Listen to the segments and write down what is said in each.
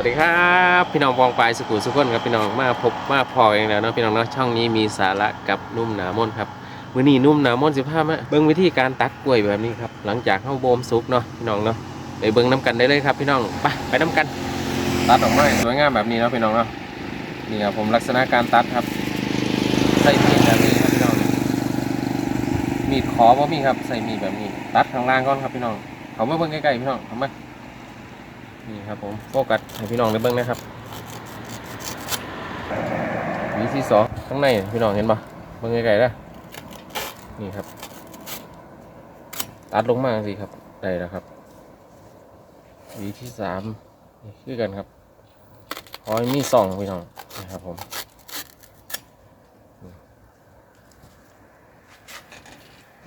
วัสดีครับพี่น้องปองปลายสกุลสุขนครับพี่น้องมาพบมาพอเองแล้วเนาะพี่น้องเนาะช่องนี้มีสาระกับนุ่มหนามนครับมื้อนี้นุ่มหนามนสิพามาเบิ่งวิธีการตัดกล้วยแบบนี้ครับหลังจากเฮาโบมสุกเนาะพี่น้องเนาะไปเบิ่งน้กันได้เลยครับ พี่น้องไปไปน้กัน ตัดออกมาสวยงามแบบนี้เนาะพี่น้องเนาะนี่ครับผมลักษณะการตัดครับใส่มีดแบบนี้ครับพี่น้องมีดขอบ่มีครับใส่มีดแบบนี้ ตัดข้างล่างก่อนครับพี่น้องเขามาเบิ่งใกล้ๆพี่น้องเขามา นี่ครับผมโฟกัสให้พี่น้องได้เบิ่งนะครับวีที่สองข้างในพี่น้องเห็นปะเบิ่งใกลๆนะนี่ครับ ตัดลงมาสิครับได้แล้วครับวีที่สามนี่คือกันครับขอให้มีสองพี่น้องนะครับผม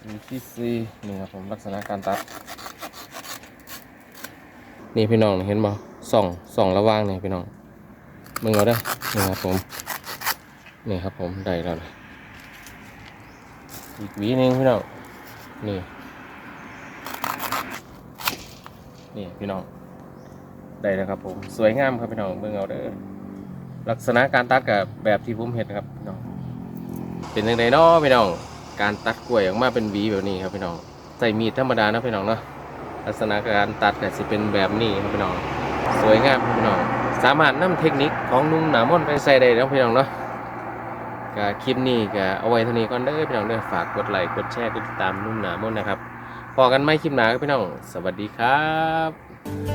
มีที่สี่นี่ครับผมลักษณะการตัด นี่พี่น้องเห็นบ่สองสองระว่างนี่พี่น้องมึงเอาได้นี่ครับผมนี่ครับผมได้แล้วนะอีกวีนึงพี่น้องนี่นี่พี่น้องได้แล้วครับผมสวยงามครับพี่น้องเบิ่งเอาเด้อลักษณะการตัดกับแบบที่ผมเห็นครับพี่น้องเป็นยังไงเนาะพี่น้องการตัดกล้วยออกมาเป็นวีแบบนี้ครับพี่น้องใส่มีดธรรมดานะพี่น้องเนาะ ลักษณะการตัดก็จะเป็นแบบนี้ครับพี่น้อง สวยงามครับพี่น้อง สามารถนำเทคนิคของนุ่มหนามอนไปใส่ได้แล้วพี่น้องเนาะก็คลิปนี้ก็เอาไว้เท่านี้ก่อนเด้อพี่น้องเด้อฝากกดไลค์กดแชร์กดติดตามนุ่มหนามอนนะครับพอกันไหมคลิปหน้าครับพี่น้อง สวัสดีครับ